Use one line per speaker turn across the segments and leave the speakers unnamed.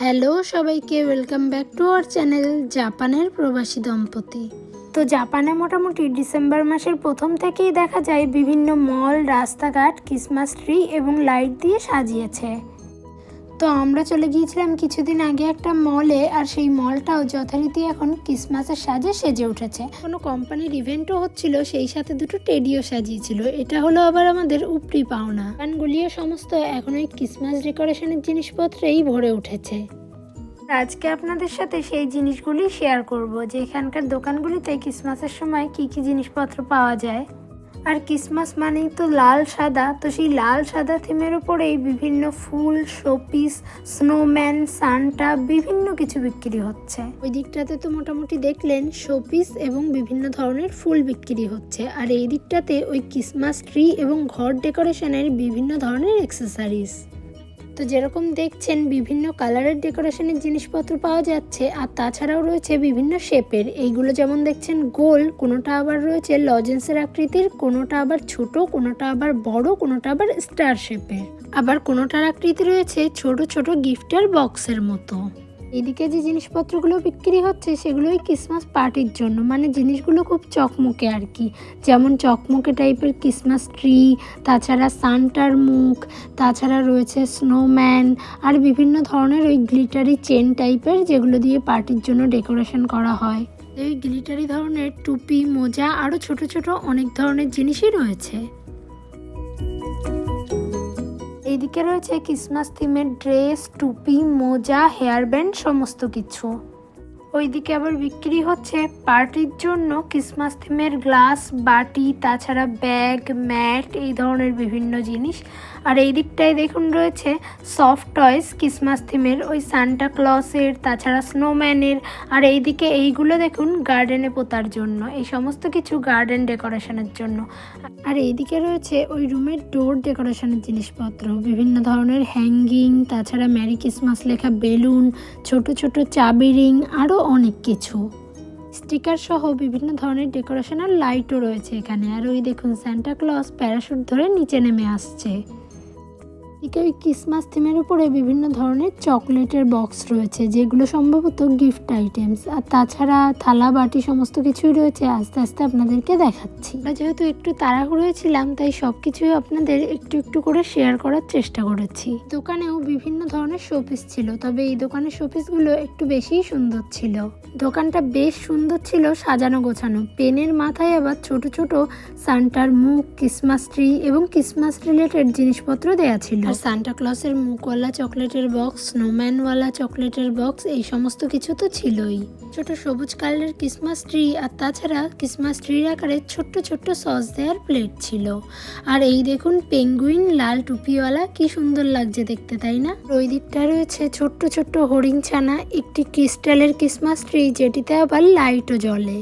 Hello সবাইকে welcome back to our channel জাপানের প্রবাসী দম্পতি। তো জাপানে মোটামুটি ডিসেম্বর মাসের প্রথম থেকেই দেখা যায় বিভিন্ন মল, রাস্তাঘাট ক্রিসমাস ট্রি এবং লাইট দিয়ে সাজিয়েছে। তো আমরা চলে গিয়েছিলাম কিছুদিন আগে একটা মলে, আর সেই মলটাও যথারীতি এখন ক্রিসমাসের সাজে সেজে উঠেছে। কোনো কোম্পানির ইভেন্টও হচ্ছিল, সেই সাথে দুটো টেডিও সাজিয়েছিল। এটা হলো আবার আমাদের উপরি পাওনা। দোকানগুলিও সমস্ত এখন ওই ক্রিসমাস ডেকোরেশনের জিনিসপত্রেই ভরে উঠেছে। আজকে আপনাদের সাথে সেই জিনিসগুলি শেয়ার করব, যে এখানকার দোকানগুলিতে ক্রিসমাসের সময় কি কি জিনিসপত্র পাওয়া যায়। আর ক্রিসমাস মানেই তো লাল সাদা। তো সেই লাল সাদা থিমের উপরেই বিভিন্ন ফুল, শোপিস, স্নোম্যান, সান্টা, বিভিন্ন কিছু বিক্রি হচ্ছে। ওই দিকটাতে তো মোটামুটি দেখলেন, শোপিস এবং বিভিন্ন ধরনের ফুল বিক্রি হচ্ছে। আর এই দিকটাতে ওই ক্রিসমাস ট্রি এবং ঘর ডেকোরেশনের বিভিন্ন ধরনের অ্যাক্সেসরিজ। তো যেরকম দেখছেন, বিভিন্ন কালারের ডেকোরেশনের জিনিসপত্র পাওয়া যাচ্ছে আর তাছাড়াও রয়েছে বিভিন্ন শেপের। এইগুলো যেমন দেখছেন, গোল, কোনোটা আবার রয়েছে লজেন্সের আকৃতির, কোনোটা আবার ছোট, কোনোটা আবার বড়, কোনোটা আবার স্টার শেপের। আবার কোনোটার আকৃতি রয়েছে ছোট ছোট গিফটের বক্সের মতো। এদিকে যে জিনিসপত্রগুলো বিক্রি হচ্ছে সেগুলো ওই ক্রিসমাস পার্টির জন্য। মানে জিনিসগুলো খুব চকমকে আর কি। যেমন চকমকে টাইপের ক্রিসমাস ট্রি তাছাড়া সান্টার মুখ, তাছাড়া রয়েছে স্নোম্যান আর বিভিন্ন ধরনের ওই গ্লিটারি চেন টাইপের যেগুলো দিয়ে পার্টির জন্য ডেকোরেশন করা হয়। এই গ্লিটারি ধরনের টুপি, মোজা আরও ছোট ছোট অনেক ধরনের জিনিসই রয়েছে। এইদিকে রয়েছে ক্রিসমাস থিমের ড্রেস টুপি, মোজা হেয়ার ব্যান্ড সমস্ত কিছু। ওইদিকে আবার বিক্রি হচ্ছে পার্টির জন্য ক্রিসমাস থিমের গ্লাস বাটি, তাছাড়া ব্যাগ ম্যাট এই ধরনের বিভিন্ন জিনিস। আর এই দিকটায় দেখুন রয়েছে সফট টয়েস ক্রিসমাস থিমের ওই সান্টা ক্লসের তাছাড়া স্নোম্যানের আর এইদিকে এইগুলো দেখুন গার্ডেনে পোতার জন্য, এই সমস্ত কিছু গার্ডেন ডেকোরেশনের জন্য। আর এইদিকে রয়েছে ওই রুমের ডোর ডেকোরেশনের জিনিসপত্র, বিভিন্ন ধরনের হ্যাঙ্গিং তাছাড়া ম্যারি ক্রিসমাস লেখা বেলুন, ছোট ছোট চাবি রিং আরও অনেক কিছু। স্টিকার সহ বিভিন্ন ধরনের ডেকোরেশন আর লাইটও রয়েছে এখানে, আর ওই দেখুন স্যান্টা ক্লস প্যারাশুট ধরে নিচে নেমে আসছে। এদিকে ওই ক্রিসমাস থিমের উপরে বিভিন্ন ধরনের চকলেটের বক্স রয়েছে, যেগুলো সম্ভবত গিফট আইটেমস আর তাছাড়া থালা, বাটি সমস্ত কিছুই রয়েছে, আস্তে আস্তে আপনাদেরকে দেখাচ্ছি। আমরা যেহেতু একটু তাড়াহুড়োয় ছিলাম, তাই সব কিছুই আপনাদের একটু একটু করে শেয়ার করার চেষ্টা করেছি। দোকানেও বিভিন্ন ধরনের শোপিস ছিল, তবে এই দোকানের শোপিসগুলো একটু বেশিই সুন্দর ছিল। দোকানটা বেশ সুন্দর ছিল সাজানো গোছানো। পেনের মাথায় আবার ছোট ছোট সান্টার মুখ ক্রিসমাস ট্রি এবং ক্রিসমাস রিলেটেড জিনিসপত্র দেয়া ছিল। আর সান্টা ক্লসের মুখওয়ালা চকলেটের বক্স স্নোম্যানওয়ালা চকলেটের বক্স এই সমস্ত কিছু তো ছিলই। ছোট সবুজ কালারের ক্রিসমাস ট্রি আর তাছাড়া ক্রিসমাস ট্রির আকারে ছোট্ট ছোট্ট সস দেওয়ার প্লেট ছিল। আর এই দেখুন পেঙ্গুইন লাল টুপিওয়ালা কি সুন্দর লাগছে দেখতে তাই না? ওই দিকটা রয়েছে ছোট্ট ছোট্ট হরিণ ছানা একটি ক্রিস্টালের ক্রিসমাস ট্রি যেটিতে আবার লাইটও জ্বলে।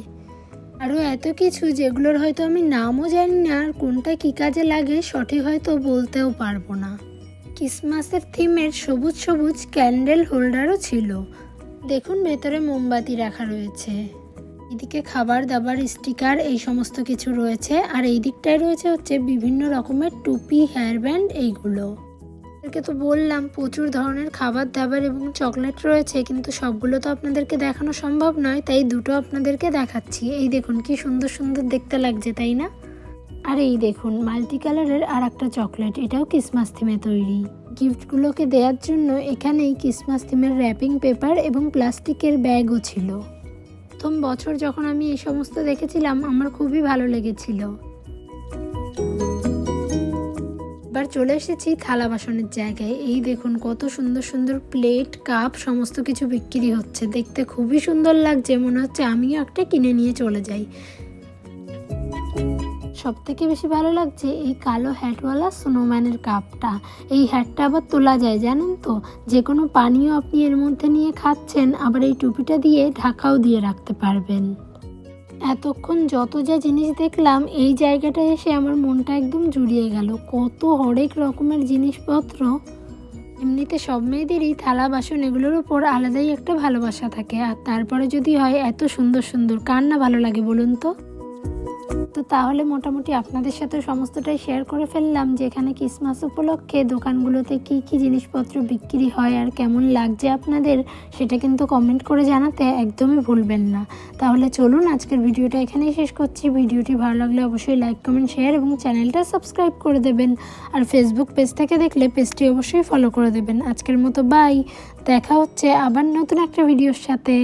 আরও এত কিছু যেগুলোর হয়তো আমি নামও জানি না আর কোনটা কী কাজে লাগে সঠিক হয়তো বলতেও পারব না। ক্রিসমাসের থিমের সবুজ সবুজ ক্যান্ডেল হোল্ডারও ছিল। দেখুন ভেতরে মোমবাতি রাখা রয়েছে। এদিকে খাবার দাবার, স্টিকার, এই সমস্ত কিছু রয়েছে। আর এই দিকটায় রয়েছে হচ্ছে বিভিন্ন রকমের টুপি হেয়ার ব্যান্ড এইগুলো। আপনাদেরকে তো বললাম, প্রচুর ধরনের খাবার দাবার এবং চকলেট রয়েছে, কিন্তু সবগুলো তো আপনাদেরকে দেখানো সম্ভব নয়, তাই দুটো আপনাদেরকে দেখাচ্ছি। এই দেখুন কি সুন্দর সুন্দর দেখতে লাগছে, তাই না? আর এই দেখুন মাল্টি কালারের আর একটা চকলেট, এটাও ক্রিসমাস থিমে তৈরি। গিফটগুলোকে দেওয়ার জন্য এখানেই ক্রিসমাস থিমের র্যাপিং পেপার এবং প্লাস্টিকের ব্যাগও ছিল। প্রথম বছর যখন আমি এই সমস্ত দেখেছিলাম, আমার খুবই ভালো লেগেছিল। এবার চলে এসেছি থালা বাসনের জায়গায়। এই দেখুন, কত সুন্দর সুন্দর প্লেট কাপ সমস্ত কিছু বিক্রি হচ্ছে। দেখতে খুবই সুন্দর লাগছে, মনে হচ্ছে আমিও একটা কিনে নিয়ে চলে যাই। সব থেকে বেশি ভালো লাগছে এই কালো হ্যাটওয়ালা স্নোম্যানের কাপটা। এই হ্যাটটা আবার তোলা যায়, জানেন তো? যে কোনো পানীয় আপনি এর মধ্যে নিয়ে খাচ্ছেন, আবার এই টুপিটা দিয়ে ঢাকাও দিয়ে রাখতে পারবেন। এতক্ষণ যত যা জিনিস দেখলাম, এই জায়গাটায় এসে আমার মনটা একদম জুড়িয়ে গেল। কত হরেক রকমের জিনিসপত্র। এমনিতে সব মেয়েদেরই থালা, বাসন এগুলোর উপর আলাদাই একটা ভালোবাসা থাকে। আর তারপরে যদি হয়, এত সুন্দর সুন্দর, কার না ভালো লাগে বলুন তো? তো তাহলে মোটামুটি আপনাদের সাথে সমস্তটাই শেয়ার করে ফেললাম যে এখানে ক্রিসমাস উপলক্ষে দোকানগুলোতে কি কি জিনিসপত্র বিক্রি হয় আর কেমন লাগছে আপনাদের, সেটা কিন্তু কমেন্ট করে জানাতে একদমই ভুলবেন না। তাহলে চলুন আজকের ভিডিওটা এখানেই শেষ করছি। ভিডিওটি ভালো লাগলে অবশ্যই লাইক কমেন্ট শেয়ার এবং চ্যানেলটা সাবস্ক্রাইব করে দেবেন। আর ফেসবুক পেজ থেকে দেখলে পেজটি অবশ্যই ফলো করে দেবেন। আজকের মতো বাই দেখা হচ্ছে আবার নতুন একটা ভিডিওর সাথে।